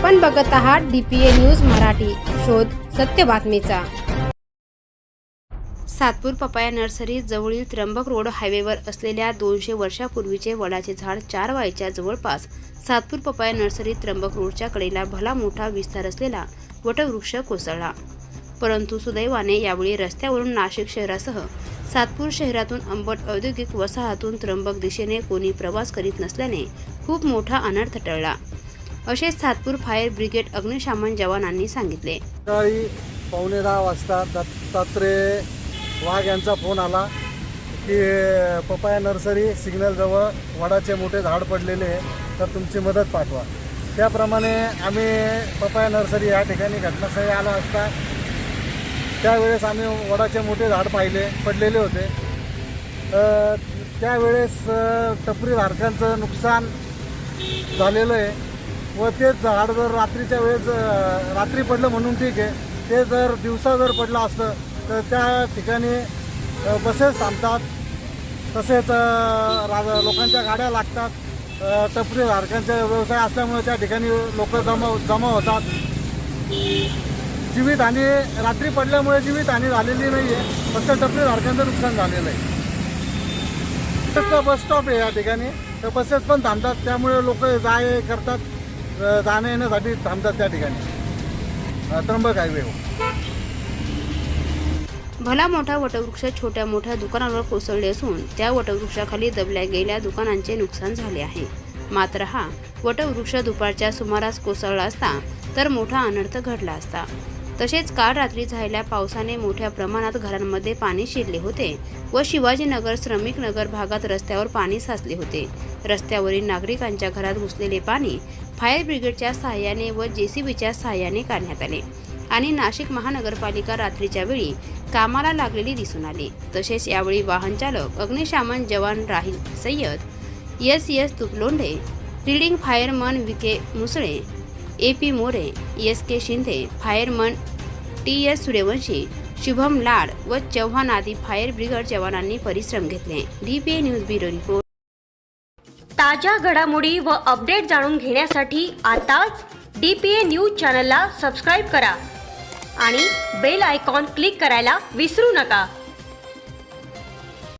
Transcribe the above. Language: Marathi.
आपण बघत आहात डीपीए न्यूज मराठी. शोध सत्य बातमीचा. सातपूर पपाया नर्सरी जवळील त्र्यंबक रोड हायवेवर असलेल्या दोनशे वर्षापूर्वीचे वडाचे झाड चार वायच्या जवळपास. सातपूर पपाया नर्सरी त्र्यंबक रोडच्या कडेला भला मोठा विस्तार असलेला वटवृक्ष कोसळला. परंतु सुदैवाने यावेळी रस्त्यावरून नाशिक शहरासह सातपूर शहरातून अंबट औद्योगिक वसाहतून त्र्यंबक दिशेने कोणी प्रवास करीत नसल्याने खूप मोठा अनर्थ टळला. असे सातपूर फायर ब्रिगेड अग्निशामन जवानांनी सांगितले. सकाळी पावणे दहा वाजता दत्तात्रय वाघ यांचा फोन आला की पपाया नर्सरी सिग्नलजवळ वडाचे मोठे झाड पडलेले आहे तर तुमची मदत पाठवा. त्याप्रमाणे आम्ही पपाया नर्सरी या ठिकाणी घटनास्थळी आलो असता. त्यावेळेस आम्ही वडाचे मोठे झाड पाहिले पडलेले होते. त्यावेळेस टपरी धारकांचं नुकसान झालेलं आहे. व ते झाड जर रात्रीच्या वेळेस रात्री पडलं म्हणून ठीक आहे. ते जर दिवसा जर पडलं असतं तर त्या ठिकाणी बसेस थांबतात. तसेच रा लोकांच्या गाड्या लागतात. टपरी धारकांचा व्यवसाय असल्यामुळे त्या ठिकाणी लोक जमा जमा होतात. जीवितहानी रात्री पडल्यामुळे जीवितहानी झालेली नाही आहे फक्त टपरी धारकांचं नुकसान झालेलं आहे. तसं बस स्टॉप आहे या ठिकाणी. तर बसेस पण थांबतात. त्यामुळे लोक जा ये करतात. जाण्या येण्यासाठी थांबतात त्या ठिकाणी. त्र्यंबक हायवे हो. भला मोठा वटवृक्ष छोट्या मोठ्या दुकानांवर कोसळले असून त्या वटवृक्षाखाली दबल्या गेल्या दुकानांचे नुकसान झाले आहे. मात्र हा वटवृक्ष दुपारच्या सुमारास कोसळला असता तर मोठा अनर्थ घडला असता. तसेच काल रात्री झालेल्या पावसाने मोठ्या प्रमाणात घरांमध्ये पाणी शिरले होते व शिवाजीनगर श्रमिक नगर भागात रस्त्यावर पाणी साचले होते. रस्त्यावरील नागरिकांच्या घरात घुसलेले पाणी फायर ब्रिगेडच्या सहाय्याने व जेसीबीच्या सहाय्याने काढण्यात आले आणि नाशिक महानगरपालिका रात्रीच्या वेळी कामाला लागलेली दिसून आली. तसेच यावेळी वाहनचालक अग्निशामन जवान Rahil Sayyad S S Tuplondhe leading fireman V K Musale A P More S K Shinde fireman T S Suryavanshi Shubham Lad व चव्हाण आदी फायर ब्रिगेड जवानांनी परिश्रम घेतले. DPA news bureau report. ताज्या घडामोडी व अपडेट जाणून घेण्यासाठी आताच डी पी ए न्यूज चॅनलला सबस्क्राईब करा आणि बेल आयकॉन क्लिक करायला विसरू नका.